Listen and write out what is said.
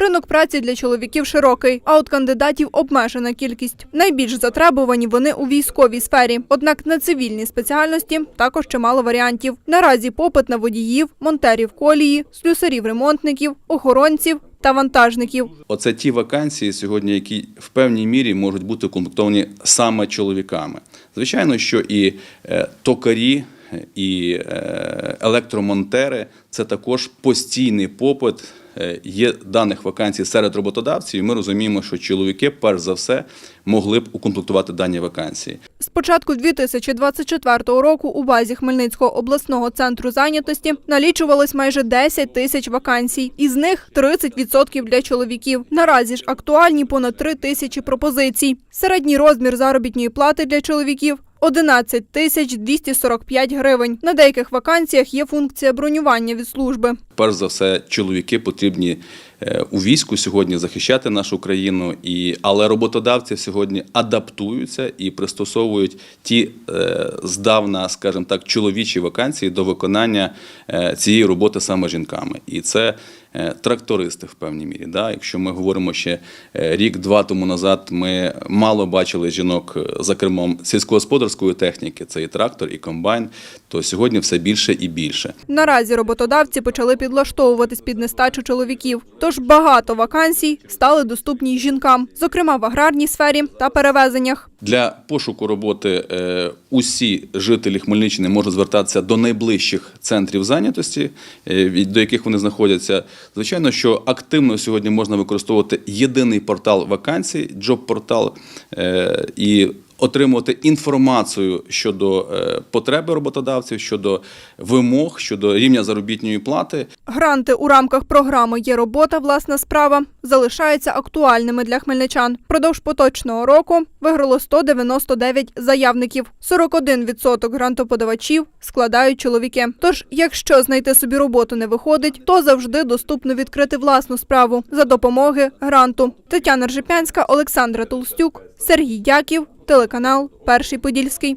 Ринок праці для чоловіків широкий, а от кандидатів обмежена кількість. Найбільш затребувані вони у військовій сфері. Однак на цивільній спеціальності також чимало варіантів. Наразі попит на водіїв, монтерів колії, слюсарів, ремонтників, охоронців та вантажників. Оце ті вакансії сьогодні, які в певній мірі можуть бути укомплектовані саме чоловіками. Звичайно, що і е, токарі, і е, електромонтери це також постійний попит. е, Є даних вакансій серед роботодавців, і ми розуміємо, що чоловіки, перш за все, могли б укомплектувати дані вакансії. З початку 2024 року у базі Хмельницького обласного центру зайнятості налічувалось майже 10 тисяч вакансій. Із них 30% для чоловіків. Наразі ж актуальні понад 3 тисячі пропозицій. Середній розмір заробітної плати для чоловіків 11 тисяч 245 гривень. На деяких вакансіях є функція бронювання від служби. Перш за все, чоловіки потрібні у війську сьогодні захищати нашу країну, і але роботодавці сьогодні адаптуються і пристосовують ті е, здавна, скажімо так, чоловічі вакансії до виконання е, цієї роботи саме жінками. І це е, трактористи в певній мірі. Да? Якщо ми говоримо ще е, рік-два тому назад, ми мало бачили жінок е, за кермом сільськогосподарської техніки, це і трактор, і комбайн, то сьогодні все більше і більше. Наразі роботодавці почали підлаштовуватись під нестачу чоловіків. Тож багато вакансій стали доступні жінкам, зокрема в аграрній сфері та перевезеннях. Для пошуку роботи е, усі жителі Хмельниччини можуть звертатися до найближчих центрів зайнятості, е, до яких вони знаходяться. Звичайно, що активно сьогодні можна використовувати єдиний портал вакансій, джоб-портал, е, і отримувати інформацію щодо е, потреби роботодавців, щодо вимог, щодо рівня заробітної плати. Гранти у рамках програми Є робота, власна справа залишаються актуальними для хмельничан. Продовж поточного року виграло 199 заявників. 41% грантоподавачів складають чоловіки. Тож, якщо знайти собі роботу не виходить, то завжди доступно відкрити власну справу за допомоги гранту. Тетяна Ржепянська, Олександра Толстюк, Сергій Дяків, телеканал Перший Подільський.